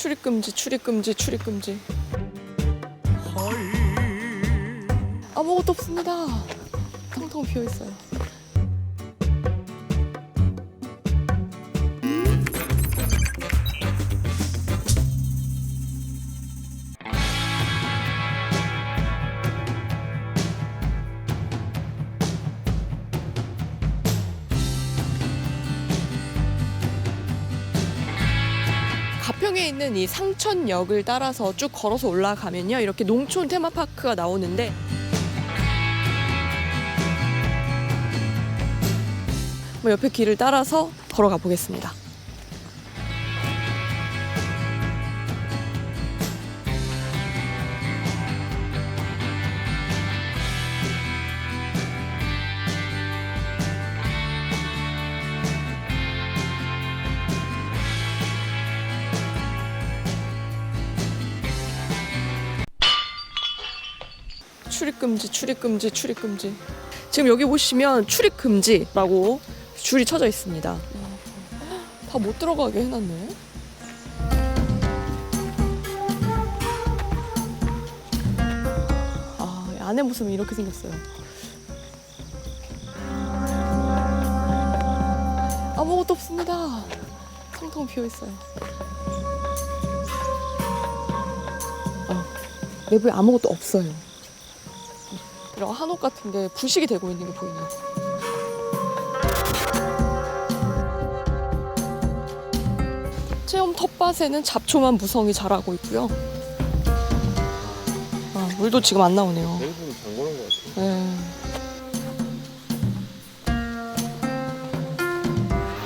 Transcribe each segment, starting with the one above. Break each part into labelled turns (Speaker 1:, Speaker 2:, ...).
Speaker 1: 출입 금지, 출입 금지, 출입 금지. 아무것도 없습니다. 텅텅 비어 있어요. 있는 이 상천역을 따라서 쭉 걸어서 올라가면요. 이렇게 농촌 테마파크가 나오는데 뭐 옆에 길을 따라서 걸어가 보겠습니다. 출입 금지, 출입 금지, 출입 금지. 지금 여기 보시면 출입 금지라고 줄이 쳐져 있습니다. 다 못 들어가게 해놨네. 아, 이 안에 모습은 이렇게 생겼어요. 아무것도 없습니다. 텅텅 비어 있어요. 아, 내부에 아무것도 없어요. 이런 한옥 같은 게 부식이 되고 있는 게 보이네요. 체험 텃밭에는 잡초만 무성히 자라고 있고요. 아, 물도 지금 안 나오네요.
Speaker 2: 내부는 잠그는 것 같아.
Speaker 1: 네.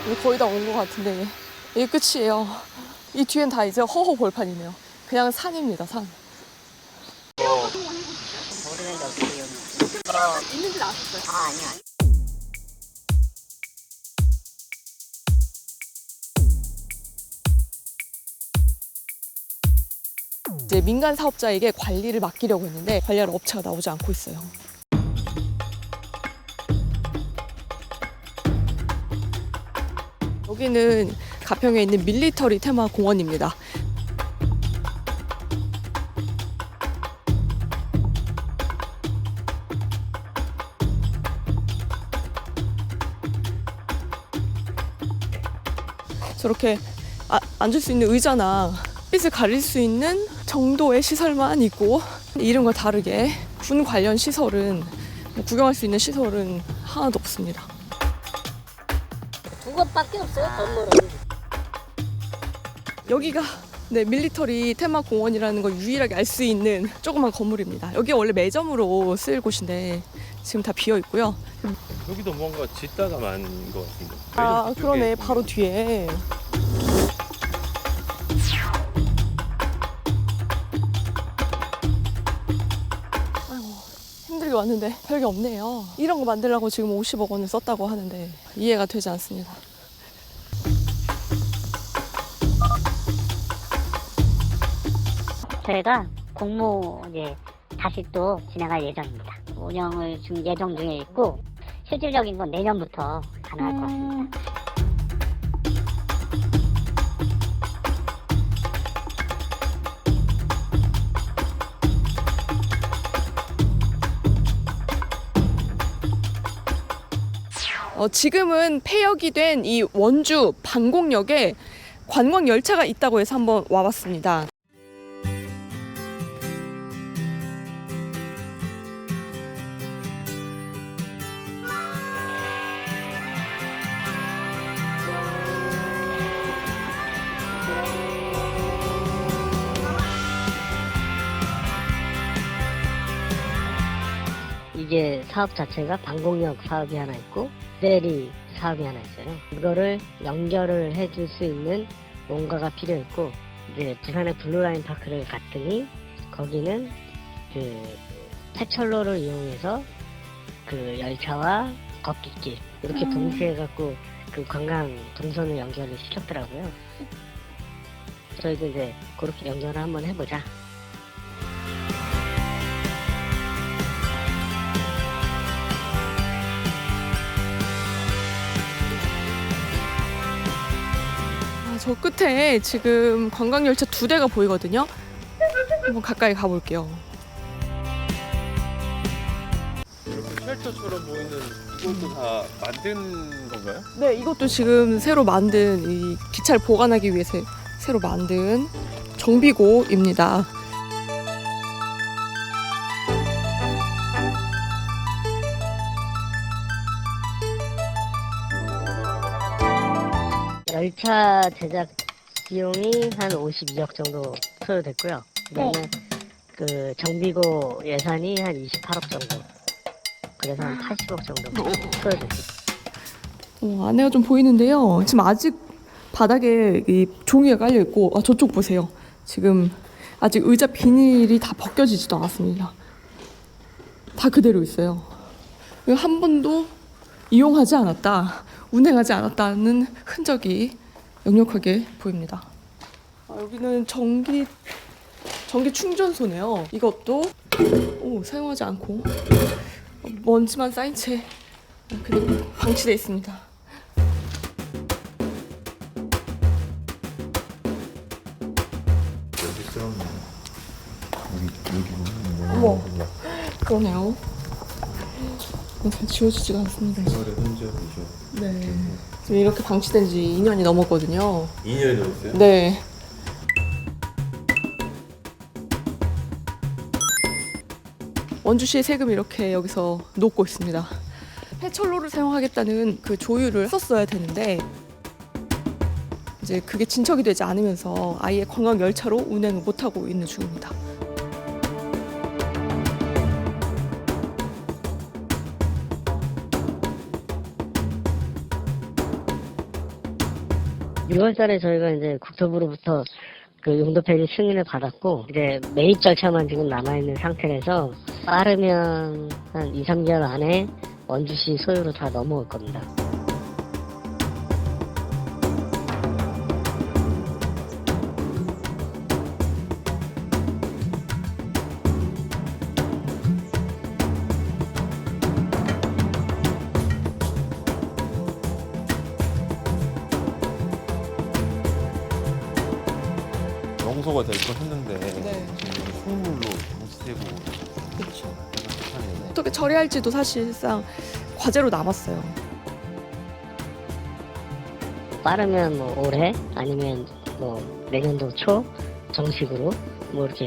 Speaker 1: 이제 거의 다 온 것 같은데 이게 끝이에요. 이 뒤엔 다 이제 허허 벌판이네요. 그냥 산입니다, 산.
Speaker 3: 어떻게 여기
Speaker 1: 있는지 아셨어요?
Speaker 3: 아 아니야
Speaker 1: 이제 민간 사업자에게 관리를 맡기려고 했는데 관리할 업체가 나오지 않고 있어요. 여기는 가평에 있는 밀리터리 테마 공원입니다. 저렇게 아- 앉을 수 있는 의자나 빛을 가릴 수 있는 정도의 시설만 있고 이름과 다르게 군 관련 시설은 뭐 구경할 수 있는 시설은 하나도 없습니다.
Speaker 3: 두 곳밖에 없어요 건물은
Speaker 1: 여기가 네, 밀리터리 테마 공원이라는 걸 유일하게 알 수 있는 조그만 건물입니다. 여기 원래 매점으로 쓰일 곳인데 지금 다 비어 있고요.
Speaker 2: 여기도 뭔가 짓다가 만것 같은데.
Speaker 1: 아 그러네 바로 뒤에 아이고 힘들게 왔는데 별게 없네요 이런 거 만들려고 지금 50억 원을 썼다고 하는데 이해가 되지 않습니다
Speaker 3: 저희가 공모 이제 다시 또 진행할 예정입니다. 운영을 지금 예정 중에 있고 실질적인 건 내년부터 가능할 것 같습니다.
Speaker 1: 어, 지금은 폐역이 된 이 원주 방곡역에 관광 열차가 있다고 해서 한번 와봤습니다
Speaker 3: 이게 사업 자체가 방공역 사업이 하나 있고 대리 사업이 하나 있어요. 이거를 연결을 해줄 수 있는 뭔가가 필요했고 이제 부산의 블루라인 파크를 갔더니 거기는 그 태철로를 이용해서 그 열차와 걷기길 이렇게 동시에 갖고 그 관광 동선을 연결을 시켰더라고요. 저희도 이제 그렇게 연결을 한번 해보자.
Speaker 1: 저 끝에 지금 관광열차 두 대가 보이거든요. 한번 가까이 가볼게요.
Speaker 2: 이렇게 쉘터처럼 보이는 이것도 다 만든 건가요?
Speaker 1: 네, 이것도 지금 새로 만든 이 기차를 보관하기 위해서 새로 만든 정비고입니다.
Speaker 3: 열차 제작 비용이 한 52억 정도 소요됐고요. 그다음에 그 정비고 예산이 한 28억 정도. 그래서 한 80억 정도 소요됐습니다.
Speaker 1: 어, 안에가 좀 보이는데요. 지금 아직 바닥에 이 종이가 깔려 있고, 아 저쪽 보세요. 지금 아직 의자 비닐이 다 벗겨지지도 않았습니다. 다 그대로 있어요. 한 번도 이용하지 않았다, 운행하지 않았다는 흔적이 역력하게 보입니다. 아, 여기는 전기 전기 충전소네요. 이것도 오, 사용하지 않고 먼지만 쌓인 채 그대로 방치돼 있습니다. 어머, 그러네요. 잘 지워지지가 않습니다. 네. 지금 이렇게 방치된 지 2년이 넘었거든요.
Speaker 2: 2년이 넘었어요?
Speaker 1: 네. 원주시의 세금이 이렇게 여기서 녹고 있습니다. 폐철로를 사용하겠다는 그 조율을 썼어야 되는데 이제 그게 진척이 되지 않으면서 아예 관광 열차로 운행을 못 하고 있는 중입니다.
Speaker 3: 6월달에 저희가 이제 국토부로부터 그 용도 폐지 승인을 받았고 이제 매입 절차만 지금 남아 있는 상태라서 빠르면 한 2, 3개월 안에 원주시 소유로 다 넘어올 겁니다.
Speaker 2: 용소가 될 거 했는데
Speaker 1: 네.
Speaker 2: 지금 소물로 무시되고
Speaker 1: 그렇죠. 어떻게 처리할지도 사실상 과제로 남았어요.
Speaker 3: 빠르면 뭐 올해 아니면 뭐 내년도 초 정식으로 뭐 이렇게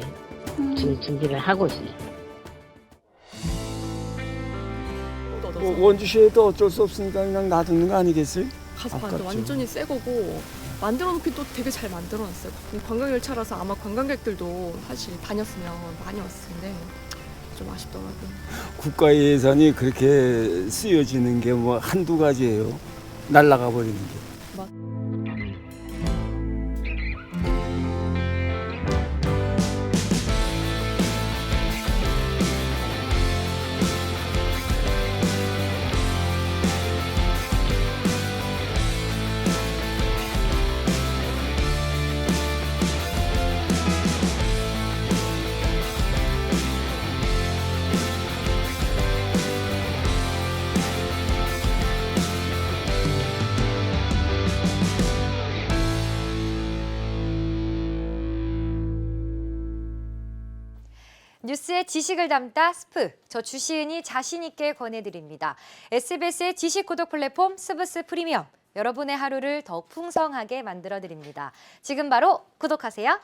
Speaker 3: 지금 준비를 하고 있습니다.
Speaker 4: 뭐 원주시에도 어쩔 수 없으니까 그냥 놔두는 거 아니겠어요?
Speaker 1: 가서 봤는데
Speaker 4: 아깝죠.
Speaker 1: 완전히 새 거고 만들어 놓기 또 되게 잘 만들어 놨어요. 관광열차라서 아마 관광객들도 사실 다녔으면 많이 왔을 텐데 좀 아쉽더라고요.
Speaker 4: 국가 예산이 그렇게 쓰여지는 게 뭐 한두 가지예요. 날라가 버리는 게.
Speaker 5: 뉴스의 지식을 담다 스프. 저 주시은이 자신 있게 권해드립니다. SBS의 지식 구독 플랫폼 스브스 프리미엄. 여러분의 하루를 더 풍성하게 만들어드립니다. 지금 바로 구독하세요.